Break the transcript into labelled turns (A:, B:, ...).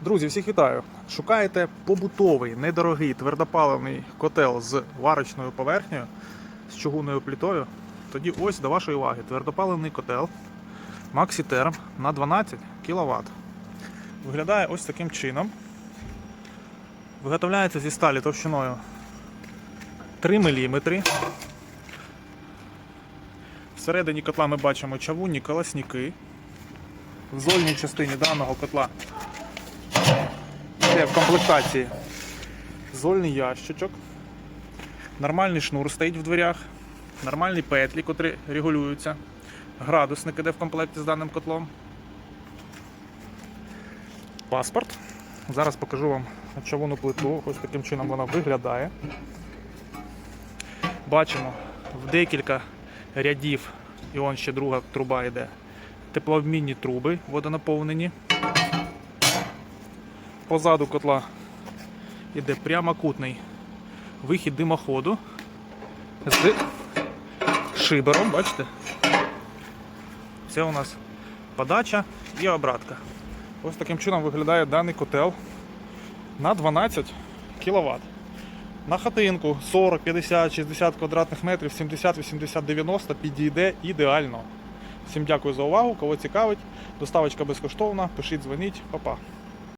A: Друзі, всіх вітаю! Шукаєте побутовий, недорогий твердопаливний котел з варочною поверхнею, з чугунною плітою. Тоді ось до вашої уваги твердопаливний котел Maxiterm на 12 кВт. Виглядає ось таким чином. Виготовляється зі сталі товщиною 3 мм. Всередині котла ми бачимо чавунні колосники. В зольній частині даного котла йде в комплектації зольний ящичок, нормальний шнур стоїть в дверях, нормальні петлі, котрі регулюються, градусник іде в комплекті з даним котлом. Паспорт. Зараз покажу вам чавунну плиту. Ось таким чином вона виглядає. Бачимо в декілька рядів, і он ще друга труба йде. Теплообмінні труби водонаповнені. Позаду котла йде прямокутний вихід димоходу з шибером, бачите? Це у нас подача і обратка. Ось таким чином виглядає даний котел на 12 кВт. На хатинку 40, 50, 60 квадратних метрів, 70, 80, 90 підійде ідеально. Всім дякую за увагу. Кого цікавить, доставочка безкоштовна. Пишіть, дзвоніть, Па-па.